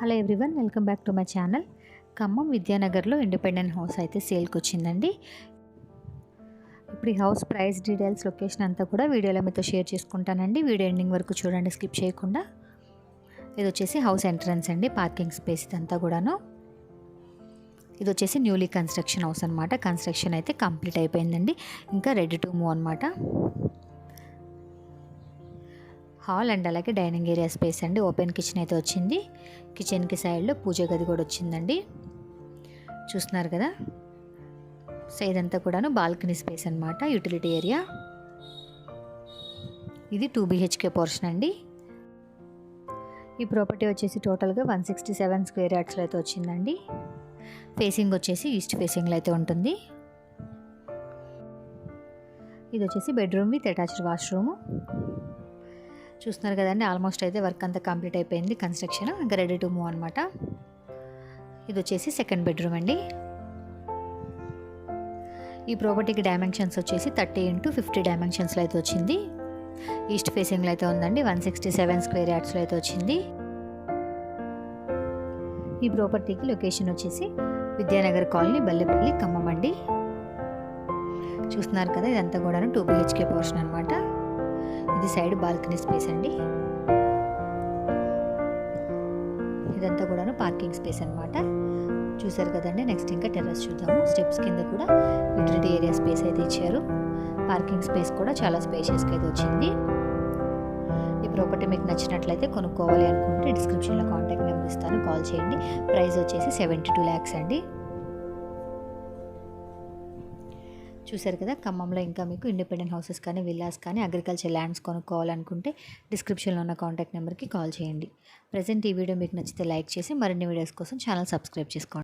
Hello everyone welcome back to my channel. Khammam విద్యానగర్లో independent house అయితే సేల్కి వచ్చిందండి. ఇప్పుడు ఈ హౌస్ ప్రైస్ డీటెయిల్స్ లొకేషన్ అంతా కూడా వీడియోలో మీతో షేర్ చేసుకుంటానండి. వీడియో ఎండింగ్ వరకు చూడండి స్కిప్ చేయకుండా. ఇది వచ్చేసి హౌస్ ఎంట్రన్స్ అండి పార్కింగ్ స్పేస్ ఇదంతా కూడాను. ఇది వచ్చేసి న్యూలీ కన్స్ట్రక్షన్ హౌస్ అనమాట కన్స్ట్రక్షన్ అయితే కంప్లీట్ అయిపోయిందండి. ఇంకా రెడీ టు మూవ్ అనమాట హాల్ అండ్ అలాగే డైనింగ్ ఏరియా స్పేస్ అండి. ఓపెన్ కిచెన్ అయితే వచ్చింది. కిచెన్కి సైడ్లో పూజ గది కూడా వచ్చిందండి. చూస్తున్నారు కదా? సో ఇదంతా కూడాను బాల్కనీ స్పేస్ అనమాట యూటిలిటీ ఏరియా. ఇది టూ బీహెచ్కే పోర్షన్ అండి. ఈ ప్రాపర్టీ వచ్చేసి టోటల్గా వన్ సిక్స్టీ సెవెన్ స్క్వేర్ యార్డ్స్లో అయితే వచ్చిందండి. ఫేసింగ్ వచ్చేసి ఈస్ట్ ఫేసింగ్లో అయితే ఉంటుంది. ఇది వచ్చేసి బెడ్రూమ్ విత్ అటాచ్డ్ వాష్రూము. చూస్తున్నారు కదండి ఆల్మోస్ట్ అయితే వర్క్ అంతా కంప్లీట్ అయిపోయింది కన్స్ట్రక్షన్ ఇంకా రెడీ టు మూవ్ అనమాట ఇది వచ్చేసి సెకండ్ బెడ్రూమ్ అండి. ఈ ప్రాపర్టీకి డైమెన్షన్స్ వచ్చేసి థర్టీ ఇంటూ ఫిఫ్టీ డైమెన్షన్స్లో అయితే వచ్చింది. ఈస్ట్ ఫేసింగ్లో అయితే ఉందండి వన్ సిక్స్టీ సెవెన్ స్క్వేర్ యార్డ్స్లో అయితే వచ్చింది. ఈ ప్రాపర్టీకి లొకేషన్ వచ్చేసి విద్యానగర్ కాలనీ బల్లెపల్లి ఖమ్మం అండి. చూస్తున్నారు కదా ఇదంతా కూడా టూ బిహెచ్కే పోర్షన్ అనమాట ఇది సైడ్ బాల్కనీ స్పేస్ అండి. ఇదంతా కూడాను పార్కింగ్ స్పేస్ అనమాట చూసారు కదండి నెక్స్ట్ ఇంకా టెర్రస్ చూద్దాము. స్టెప్స్ కింద కూడా యూటిలిటీ ఏరియా స్పేస్ అయితే ఇచ్చారు. పార్కింగ్ స్పేస్ కూడా చాలా స్పేషియస్గా అయితే వచ్చింది. ఈ ప్రాపర్టీ మీకు నచ్చినట్లయితే కొనుక్కోవాలి అనుకుంటే డిస్క్రిప్షన్లో కాంటాక్ట్ నెంబర్ ఇస్తాను. కాల్ చేయండి. ప్రైస్ వచ్చేసి సెవెంటీ టూ ల్యాక్స్ అండి. చూశారు కదా ఖమ్మంలో ఇంకా మీకు ఇండిపెండెంట్ హౌసెస్ కానీ విల్లాస్ కానీ అగ్రికల్చర్ ల్యాండ్స్ కొనుక్కోవాలనుకుంటే డిస్క్రిప్షన్లో ఉన్న కాంటాక్ట్ నెంబర్కి కాల్ చేయండి. ప్రజెంట్ ఈ వీడియో మీకు నచ్చితే లైక్ చేసి మరిన్ని వీడియోస్ కోసం ఛానల్ సబ్స్క్రైబ్ చేసుకోండి.